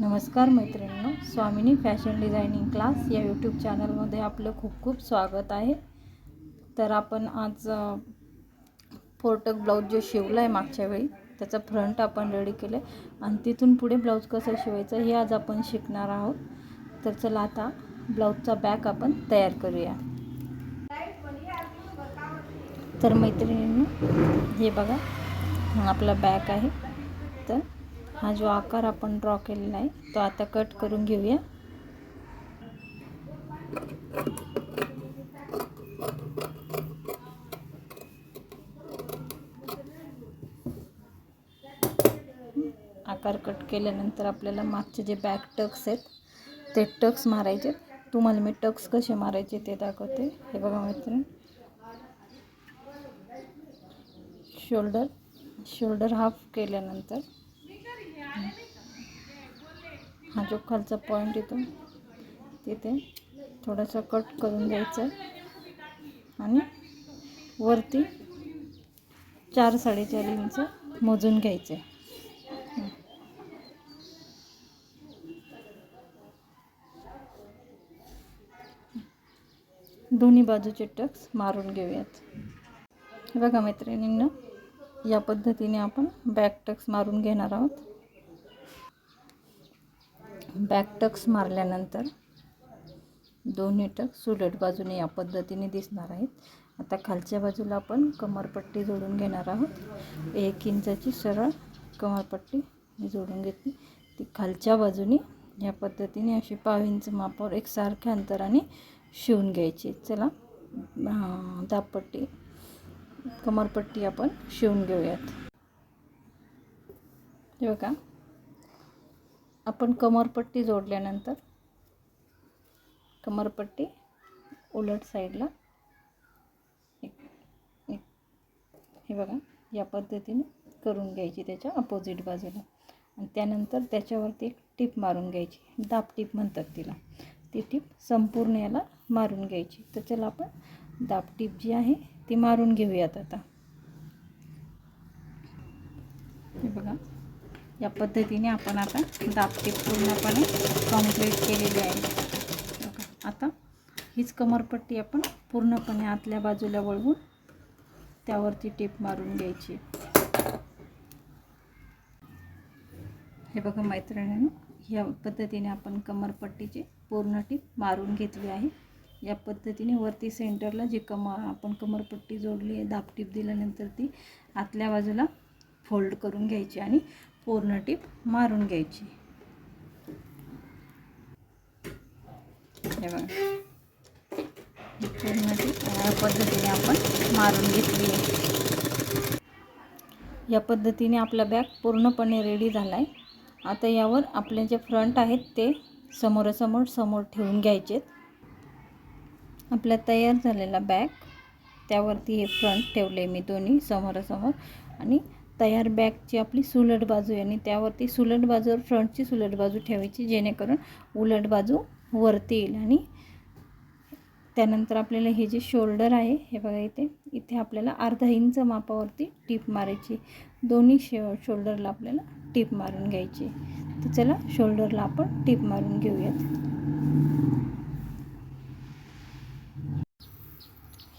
नमस्कार मैत्रिणींनो Swamini fashion designing class या यूट्यूब चॅनलमध्ये आपलं खूप खूप स्वागत आहे. तर आपण आज फोर्टक फोरटक ब्लाऊज जो शिवला आहे मागच्या वेळी त्याचा फ्रंट आपण रेडी केलं आहे आणि तिथून पुढे ब्लाऊज कसं शिवायचं हे आज आपण शिकणार आहोत. तर चला आता ब्लाऊजचा बॅक आपण तयार करूया. तर मैत्रिणींनो हे बघा आपला बॅक आहे. तर हा जो आकार आपण ड्रॉ केलेला आहे तो आता कट करून घेऊया. आकार कट केल्यानंतर आपल्याला मागचे जे बॅक टक्स आहेत ते टक्स मारायचे तुम्हाला मी टक्स कसे मारायचे ते दाखवते. हे बघा मैत्रीण शोल्डर शोल्डर हाफ केल्यानंतर हा जो खालचा पॉईंट येतो तिथे थोडासा कट करून द्यायचा आहे. आणि वरती चार साडेचार इंच मोजून घ्यायचं आहे. दोन्ही बाजूचे टक्स मारून घेऊयात. बघा मैत्रिणींना या पद्धतीने आपण बॅक टक्स मारून घेणार आहोत. बॅक टक्स मारल्यानंतर दोन्ही टक्स उलट बाजूने या पद्धतीने दिसणार आहेत. आता खालच्या बाजूला आपण कमरपट्टी जोडून घेणार आहोत. एक इंचाची सरळ कमरपट्टी मी जोडून घेतली. ती खालच्या बाजूने या पद्धतीने अशी पाव इंच मापावर एकसारख्या अंतराने शिवून घ्यायची. चला दापपट्टी कमरपट्टी आपण शिवून घेऊयात. हे बघा आपण कमरपट्टी जोडल्यानंतर कमरपट्टी उलट साईडला. एक एक. हे बघा या पद्धतीने करून घ्यायची त्याच्या अपोजिट बाजूला. आणि त्यानंतर त्याच्यावरती एक टीप मारून घ्यायची. दाब टीप म्हणतात तिला. ती टीप संपूर्ण याला मारून घ्यायची. तर चला आपण दाब टीप जी आहे ती मारून घेऊयात आता हे बघा या पद्धतीने आपण आता दाबटीप पूर्णपणे कंप्लीट केलेली आहे. बघा आता हीच कमरपट्टी आपण पूर्णपणे आतल्या बाजूला वळवून त्यावरती टेप मारून घ्यायची. हे बघा मैत्रिणीनं या पद्धतीने आपण कमरपट्टीची पूर्ण टीप मारून घेतली आहे. या पद्धतीने वरती सेंटरला जी कम आपण कमरपट्टी जोडली आहे दापटीप दिल्यानंतर ती आतल्या बाजूला फोल्ड करून घ्यायची आणि पूर्ण टीप मारून घ्यायची. हे बघा. पूर्ण टीप या पद्धतीने आपण मारून घेतली आहे. या पद्धतीने आपला बॅग पूर्णपणे रेडी झाला आहे आता यावर आपले जे फ्रंट आहेत ते समोरासमोर समोर ठेवून घ्यायचेत. आपला तयार झालेला बॅग त्यावरती हे फ्रंट ठेवले मी दोन्ही समोरासमोर. आणि तयार बॅगची आपली सुलट बाजू आहे आणि त्यावरती सुलट बाजूवर फ्रंटची सुलट बाजू ठेवायची जेणेकरून उलट बाजू वरती येईल. आणि त्यानंतर आपल्याला हे जे शोल्डर आहे हे बघा इथे इथे आपल्याला अर्धा इंच मापावरती टीप मारायची. दोन्ही शे शोल्डरला आपल्याला टीप मारून घ्यायची. तर चला शोल्डरला आपण टीप मारून घेऊयात.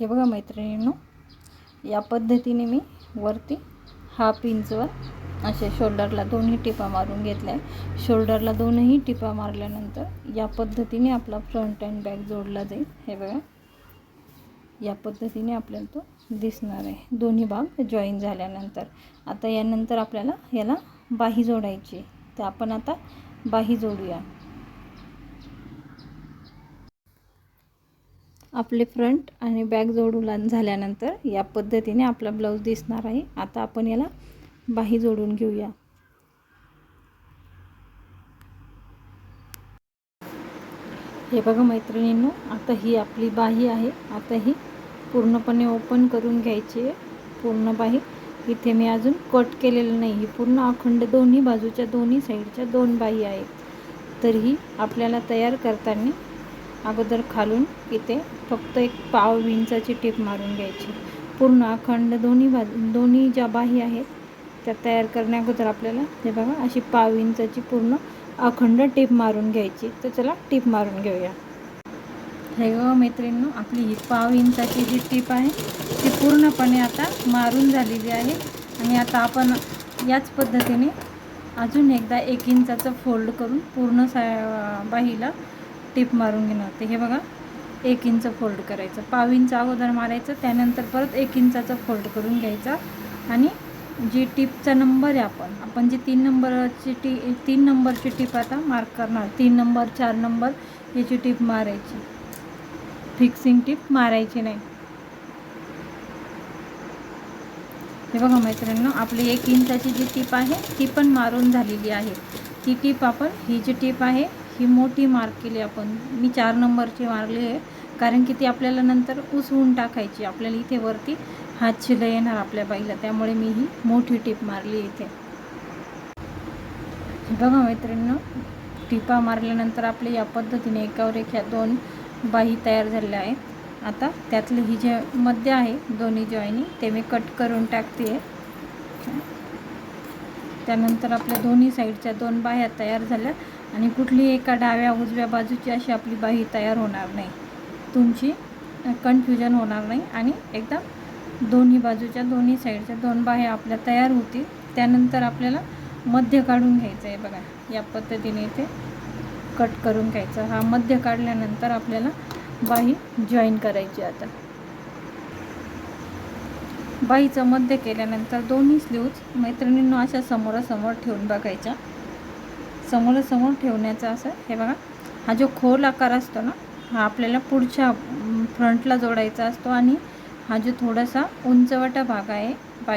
हे बघा मैत्रिणींनो या पद्धतीने मी वरती हाफ इंचवर असे शोल्डरला दोन्ही टिपा मारून घेतल्या. आहे शोल्डरला दोनही टिपा मारल्यानंतर या पद्धतीने आपला फ्रंट अँड बॅक जोडला जाईल. हे बघा. या पद्धतीने आपल्याला तो दिसणार आहे. दोन्ही भाग जॉईन झाल्यानंतर. आता यानंतर आपल्याला याला बाही जोडायची तर आपण आता बाही जोडूया. आपले फ्रंट आणि बॅक जोडून झाल्यानंतर या पद्धतीने आपला ब्लाऊज दिसणार आहे. आता आपण याला बाही जोडून घेऊया. हे बघा मैत्रिणींनो आता ही आपली बाही आहे. आता ही पूर्णपणे ओपन करून घ्यायची आहे. पूर्ण बाही. इथे मी अजून कट केलेलं नाही. ही पूर्ण अखंड दोन्ही बाजूच्या दोन्ही साईडच्या दोन बाही आहेत. तर ही आपल्याला तयार करताना अगोदर खालून इथे फक्त एक पाव विंचाची टीप मारून घ्यायची. पूर्ण अखंड दोन्ही बाजू दोन्ही ज्या बाही आहेत त्या तयार करण्या अगोदर आपल्याला हे बघा अशी पाव इंचाची पूर्ण अखंड टीप मारून घ्यायची. तर चला टीप मारून घेऊया. हे ग मैत्रिणींनो आपली ही पाव इंचाची जी टीप आहे ती पूर्णपणे आता मारून झालेली आहे. आणि आता आपण याच पद्धतीने अजून एकदा एक इंचाचं फोल्ड करून पूर्ण सा बाहीला टिप मारून घेणार. ते हे बघा एक इंच फोल्ड करायचं. पाव इंच अगोदर मारायचं त्यानंतर परत एक इंचाचं फोल्ड करून घ्यायचा. आणि जी टिपचा नंबर आहे आपण आपण जी तीन नंबरची टी तीन नंबरची टिप आता मार्क करणार. तीन नंबर चार नंबर याची टिप मारायची. फिक्सिंग टिप मारायची नाही. हे बघा मैत्रिणींनो आपली एक इंचाची जी टीप आहे ती पण मारून झालेली आहे. ती टीप आपण ही जी टीप आहे ही मोठी मार्क केली आपण. मी चार नंबरची मारली आहे. कारण की ती आपल्याला नंतर उसवून टाकायची. आपल्याला इथे वरती हात शिला येणार आपल्या बाईला. त्यामुळे मी ही मोठी टीप मारली इथे. बघा मैत्रिणीनं टिपा मारल्यानंतर आपले या पद्धतीने एकावर एक ह्या दोन बाही तयार झालेल्या आहेत. आता त्यातले ही जे मध्य आहे दोन्ही जॉईनी ते मी कट करून टाकते. त्यानंतर आपल्या दोन्ही साईडच्या दोन बाह्या तयार झाल्या. आणि कुठली एका डाव्या उजव्या बाजूची अशी आपली बाही तयार होणार नाही. तुमची कन्फ्युजन होणार नाही आणि एकदम दोन्ही बाजूच्या दोन्ही साईडच्या दोन बाह्या आपल्या तयार होतील. त्यानंतर आपल्याला मध्य काढून घ्यायचं आहे बघा. या पद्धतीने इथे कट करून घ्यायचं. हा मध्य काढल्यानंतर आपल्याला बाही जॉईन करायची आता. बाईचं मध्य केल्यानंतर दोन्ही स्लीव्ज मैत्रिणींना अशा समोरासमोर ठेवून बघायच्या. समोरासमोर ठेवण्याचा असं हे बघा. हा जो खोल आकार असतो ना हा आपल्याला पुढच्या फ्रंटला जोडायचा असतो आणि हा जो थोडासा उंचवटा भाग आहे बाई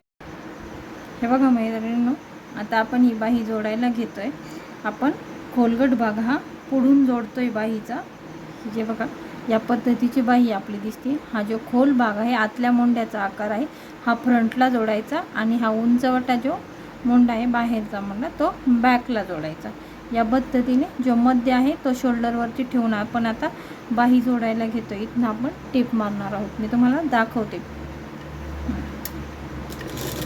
हे बघा मैत्रिणींनो आता आपण ही बाही जोडायला घेतो आहे आपण खोलगट भाग हा पुढून जोडतो आहे बाहीचा. जे बघा या पद्धतीची बाही आपली दिसते. हा जो खोल भाग आहे आतल्या मोंड्याचा आकार आहे हा फ्रंटला जोडायचा आणि हा उंचवटा जो मुंडा आहे बाहेरचा मोंडा तो बॅकला जोडायचा. या पद्धतीने जो मध्य आहे तो शोल्डरवरती ठेवून आपण आता बाही जोडायला घेतो. इथनं आपण टेप मारणार आहोत. मी तुम्हाला दाखवते.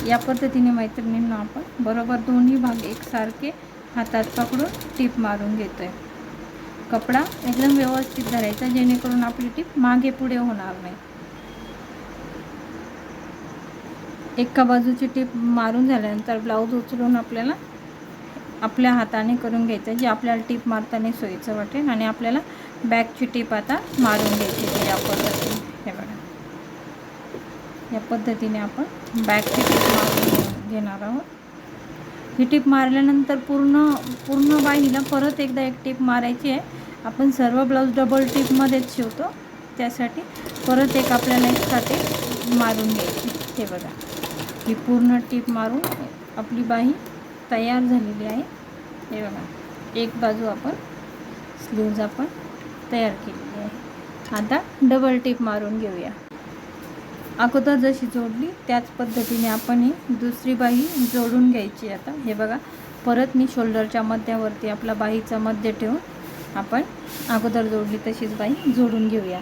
या पद्धतीने मैत्रिणींना आपण बरोबर दोन्ही भाग एकसारखे हातात पकडून टीप मारून घेतोय. कपडा एकदम व्यवस्थित धरायचा जेणेकरून आपली टीप मागे पुढे होणार नाही. एका बाजूची टीप मारून झाल्यानंतर ब्लाऊज उचलून आपल्याला आपल्या हाताने करून घ्यायचं जे आपल्याला टीप मारताना सोयीचं वाटेल आणि आपल्याला बॅकची टीप आता मारून घ्यायची या पद्धतीने. हे बघा. या पद्धतीने आपण बॅकची टीप मारून घेणार आहोत. ही टीप मारल्यानंतर पूर्ण पूर्ण बाईला परत एकदा एक टीप मारायची आहे. आपण सर्व ब्लाऊज डबल टीपमध्येच शिवतो. त्यासाठी परत एक आपल्याला एक साठी मारून घ्यायची हे बघा. ही पूर्ण टीप मारून आपली बाही तयार झालेली आहे. हे बघा एक बाजू आपण स्लीव्ज आपण तयार केलेली आहे. आता डबल टीप मारून घेऊया. अगोदर जशी जोडली त्याच पद्धतीने आपण ही दुसरी बाही जोडून घ्यायची आता. हे बघा परत मी शोल्डरच्या मध्यावरती आपला बाहीचा मध्य ठेवून आपण अगोदर जोडली तशीच बाही जोडून घेऊया.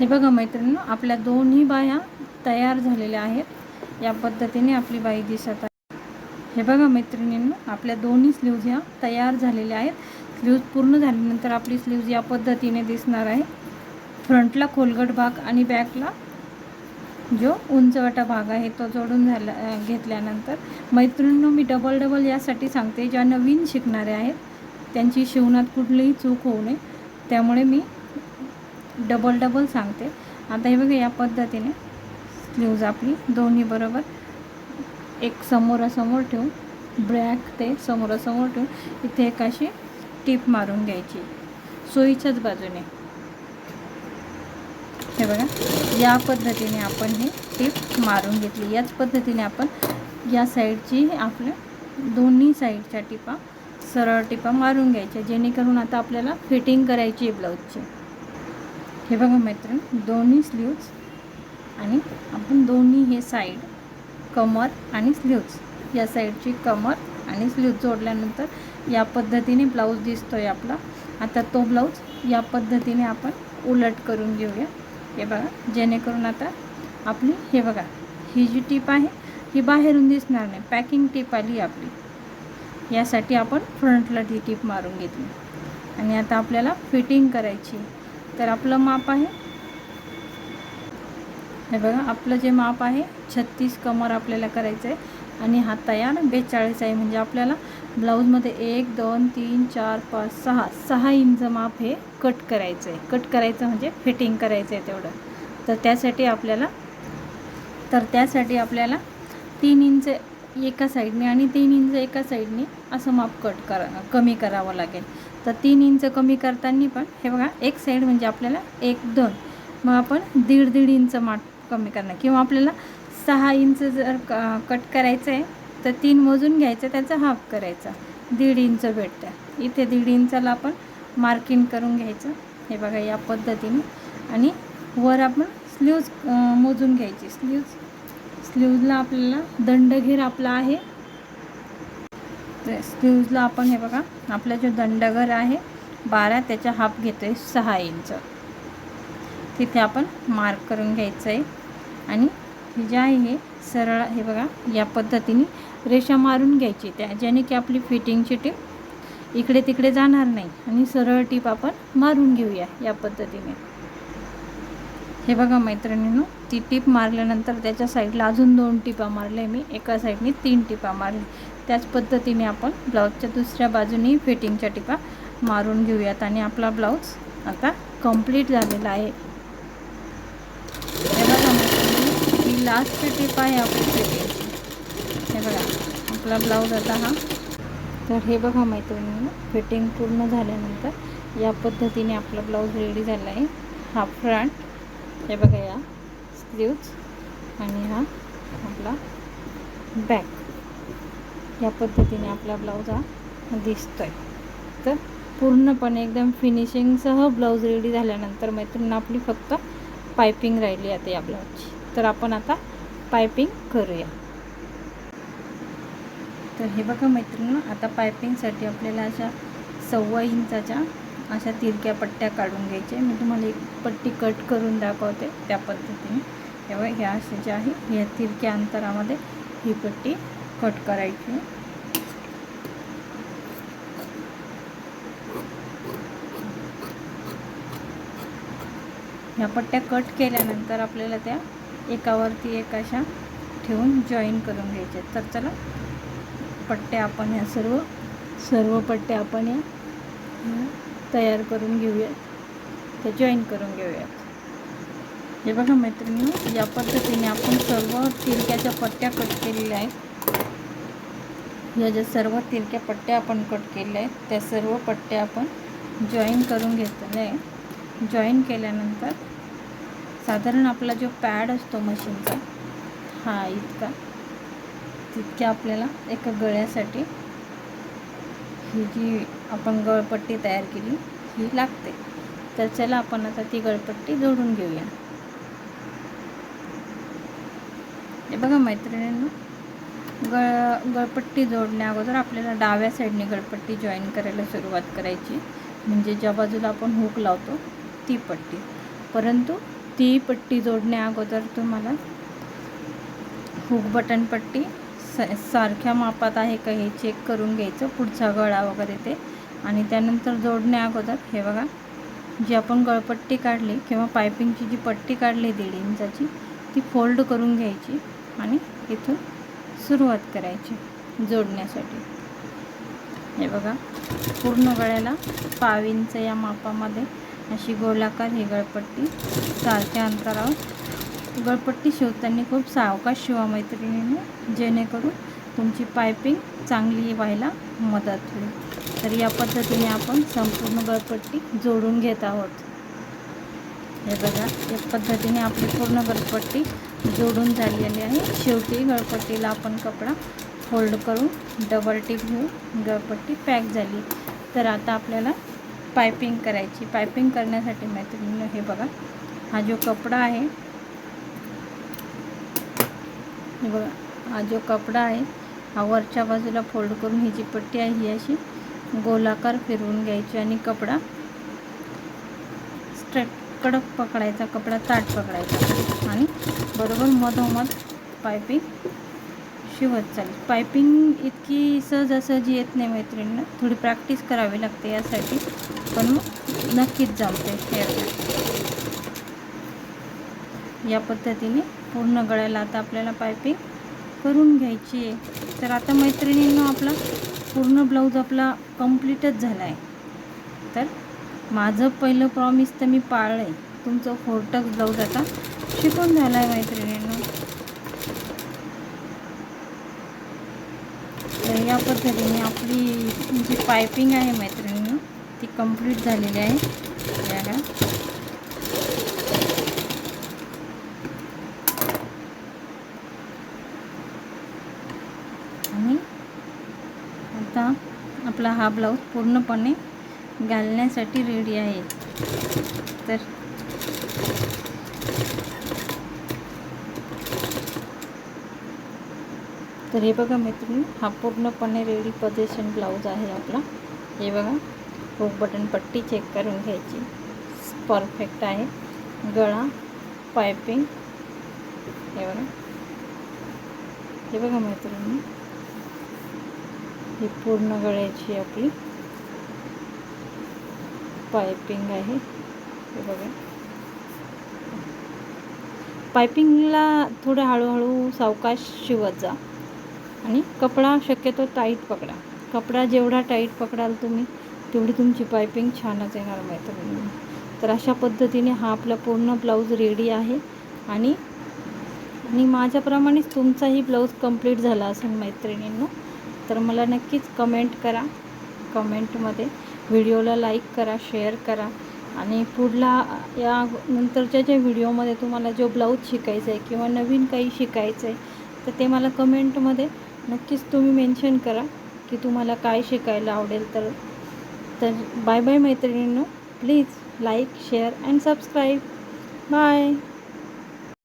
हे बघा मैत्रिणी आपल्या दोन्ही बाह्या तयार झालेल्या आहेत. या पद्धतीने आपली बाई दिसत आहे. हे बघा मैत्रिणींनो आपल्या दोन्ही स्लीव्ज ह्या तयार झालेल्या आहेत. स्लीव्ज पूर्ण झाल्यानंतर आपली स्लीव्ज या पद्धतीने दिसणार आहे. फ्रंटला खोलगट भाग आणि बॅकला जो उंचवटा भाग आहे तो जोडून झाला घेतल्यानंतर मैत्रिणींनो मी डबल डबल यासाठी सांगते ज्या नवीन शिकणारे आहेत त्यांची शिवणात कुठलीही चूक होऊ नये. त्यामुळे मी डबल डबल सांगते. आता हे बघा या पद्धतीने स्लीव्ज आपली दोन्ही बरोबर. एक समोरासमोर ठेवून ब्रॅक ते समोरासमोर ठेवून इथे एक अशी टीप मारून घ्यायची. सोयीच्याच बाजूने. हे बघा या पद्धतीने आपण हे टीप मारून घेतली. याच पद्धतीने आपण या साईडची आपल्या दोन्ही साईडच्या टिपा सरळ टिपा मारून घ्यायच्या जेणेकरून आता आपल्याला फिटिंग करायची आहे ब्लाऊजची. हे बघा मैत्रीण दोन्ही स्लीव्ज आणि आपण दोन्ही हे साईड कमर आणि स्लीव्ज या साईडची कमर आणि स्लीव्ज जोडल्यानंतर या पद्धतीने ब्लाऊज दिसतो आहे आपला. आता तो ब्लाऊज या पद्धतीने आपण उलट करून घेऊया. हे बघा जेणेकरून आता आपली हे बघा ही जी टीप आहे ही बाहेरून दिसणार नाही. पॅकिंग टीप आली आपली. यासाठी आपण फ्रंटला ती टीप मारून घेतली. आणि आता आपल्याला फिटिंग करायची तर आपलं माप आहे हे बघा आपलं जे माप आहे छत्तीस कमर आपल्याला करायचं आहे. आणि हा तयार बेचाळीस आहे. म्हणजे आपल्याला ब्लाऊजमध्ये एक दोन तीन चार पाच सहा सहा इंच माप हे कट करायचं आहे. कट करायचं म्हणजे फिटिंग करायचं आहे तेवढं. तर त्यासाठी आपल्याला तर त्यासाठी आपल्याला तीन इंच एका साईडने आणि तीन इंच एका साईडने असं माप कट करा कमी करावं लागेल. तर तीन इंच कमी करताना पण हे बघा एक साईड म्हणजे आपल्याला एक दोन. मग आपण दीड दीड इंच माप कमी करणार. किंवा आपल्याला सहा इंच जर क कट करायचं आहे तर तीन मोजून घ्यायचं त्याचा हाफ करायचा. दीड इंच भेटतं इथे दीड इंचाला आपण मार्किंग करून घ्यायचं. हे बघा या पद्धतीने. आणि वर आपण स्लीव्ज मोजून घ्यायची. स्लीव्ज स्लीव्जला आपल्याला दंडघेर आपला आहे. तर स्लीव्जला आपण हे बघा आपला जो दंडघर आहे बारा त्याचा हाफ घेतो आहे सहा इंच. तिथे आपण मार्क करून घ्यायचं आहे. आणि हे जे आहे हे सरळ हे बघा या पद्धतीने रेषा मारून घ्यायची त्या ज्याने की आपली फिटिंगची टीप इकडे तिकडे जाणार नाही. आणि सरळ टीप आपण मारून घेऊया या पद्धतीने. हे बघा मैत्रिणींनो ती टीप मारल्यानंतर त्याच्या साईडला अजून दोन टिपा मारल्या मी. एका साईडने तीन टिपा मारल्या. त्याच पद्धतीने आपण ब्लाऊजच्या दुसऱ्या बाजूने फिटिंगच्या टिपा मारून घेऊयात. आणि आपला ब्लाऊज आता कंप्लीट झालेला आहे हे बघा लास्ट टिप आहे आपली हे बघा आपला ब्लाऊज आता हा. तर हे बघा मैत्रिणी फिटिंग पूर्ण झाल्यानंतर या पद्धतीने आपला ब्लाऊज रेडी झाला आहे. हा फ्रंट हे बघा या स्लीव्ज आणि हा आपला बॅक या पद्धतीने आपला ब्लाऊज हा दिसतोय. तर पूर्णपणे एकदम फिनिशिंगसह ब्लाऊज रेडी झाल्यानंतर मैत्रीण आपली फक्त पायपिंग राहिली आता या ब्लाऊजची तर आपण आता पायपिंग करूया. तर हे बघा मैत्रिणी आता पायपिंगसाठी आपल्याला अशा सव्वा इंचाच्या अशा तिरक्या पट्ट्या काढून घ्यायच्या मी तुम्हाला एक पट्टी कट करून दाखवते त्या पद्धतीने. तेव्हा ह्या अशा जे आहे ह्या तिरक्या अंतरामध्ये ही पट्टी कट करायची ह्या पट्ट्या कट केल्यानंतर आपल्याला त्या एकावरती एक अशा ठेवून जॉईन करून घ्यायचे. तर चला पट्ट्या आपण या सर्व सर्व पट्ट्या आपण या तयार करून घेऊयात ते जॉईन करून घेऊयात. हे बघा मैत्रिणी या पद्धतीने आपण सर्व तिरक्याच्या पट्ट्या कट केलेल्या आहेत. या ज्या सर्व तिरक्या पट्ट्या आपण कट केलेल्या आहेत त्या सर्व पट्ट्या आपण जॉईन करून घेतलेल्या आहे जॉईन केल्यानंतर साधारण आपला जो पॅड असतो मशीनचा हा इतका तितक्या आपल्याला एका गळ्यासाठी ही जी आपण गळपट्टी तयार केली ही लागते. तर चला आपण आता ती गळपट्टी जोडून घेऊया. हे बघा मैत्रिणींना गळ गळपट्टी जोडण्या अगोदर आपल्याला डाव्या साईडने गळपट्टी जॉईन करायला सुरुवात करायची. म्हणजे ज्या बाजूला आपण हुक लावतो ती पट्टी. परंतु ती पट्टी जोडण्या अगोदर तुम्हाला हुक बटन पट्टी स सारख्या मापात आहे का हे चेक करून घ्यायचं पुढचा गळा वगैरे ते. आणि त्यानंतर जोडण्या अगोदर हे बघा जी आपण गळपट्टी काढली किंवा पायपिंगची जी पट्टी काढली दीड इंचाची ती फोल्ड करून घ्यायची आणि इथून सुरुवात करायची जोडण्यासाठी. हे बघा पूर्ण गळ्याला पाव इंच या मापामध्ये अशी गोलाकार ही गळपट्टी सारख्या अंतरावर. गळपट्टी शिवताना खूप सावकाश शिवा मैत्रिणीने जेणेकरून तुमची पायपिंग चांगली व्हायला मदत होईल. तर या पद्धतीने आपण संपूर्ण गळपट्टी जोडून घेत आहोत. हे बघा या पद्धतीने आपली पूर्ण गळपट्टी जोडून झालेली आहे. शेवटी गळपट्टीला आपण कपडा फोल्ड करून डबल टिप घेऊन गळपट्टी पॅक झाली. तर आता आपल्याला पायपिंग करायची. पायपिंग करण्यासाठी मैत्रिणीनं हे बघा. हा जो कपडा आहे हे बघा. हा जो कपडा आहे हा वरच्या बाजूला फोल्ड करून ही जी पट्टी आहे ही अशी गोलाकार फिरवून घ्यायची आणि कपडा स्ट्रेट कडक पकडायचा कपडा ताट पकडायचा. आणि बरोबर मधोमध पायपिंग शिवत चालेल. पायपिंग इतकी सहजासहजी येत नाही मैत्रिणींना. थोडी प्रॅक्टिस करावी लागते यासाठी. पण मग नक्कीच जमते हेअर या पद्धतीने पूर्ण गळ्याला आता आपल्याला पायपिंग करून घ्यायची आहे. तर आता मैत्रिणींना आपला पूर्ण ब्लाऊज आपला कम्प्लीटच झाला आहे तर माझं पहिलं प्रॉमिस तर मी पाळलं आहे तुमचं फोरटक ब्लाऊज आता शिकून झाला आहे मैत्रिणींना. तर या पद्धतीने आपली जी पायपिंग आहे मैत्रिणी ती कंप्लीट झालेली आहे. बघा आणि आता आपला हा ब्लाऊज पूर्णपणे घालण्यासाठी रेडी आहे. तर तर हे बघा मैत्रिणी हा पूर्णपणे रेडी पोझिशन ब्लाऊज आहे आपला. हे बघा. हुक बटन पट्टी चेक करून घ्यायची. परफेक्ट आहे. गळा पायपिंग हे बघा. हे बघा मैत्रिणी. ही पूर्ण गळ्याची आपली पायपिंग आहे. हे बघा. पायपिंगला थोडं हळूहळू सावकाश शिवत जा. आणि कपडा शक्यतो टाईट पकडा. कपडा जेवढा टाईट पकडाल तुम्ही तेवढी तुमची पायपिंग छानच येणार मैत्रिणी तर अशा पद्धतीने हा आपला पूर्ण ब्लाऊज रेडी आहे. आणि आणि माझ्याप्रमाणेच तुमचाही ब्लाऊज कंप्लीट झाला असेल मैत्रिणींनो तर मला नक्कीच कमेंट करा. कमेंटमध्ये व्हिडिओला लाईक करा शेअर करा. आणि पुढला या नंतरच्या ज्या व्हिडिओमध्ये तुम्हाला जो ब्लाऊज शिकायचा आहे किंवा नवीन काही शिकायचं आहे तर ते मला कमेंटमध्ये नक्कीच तुम्ही मेन्शन करा की तुम्हाला काय शिकायला आवडेल. तर तर बाय बाय मैत्रिणींनो please like share and subscribe bye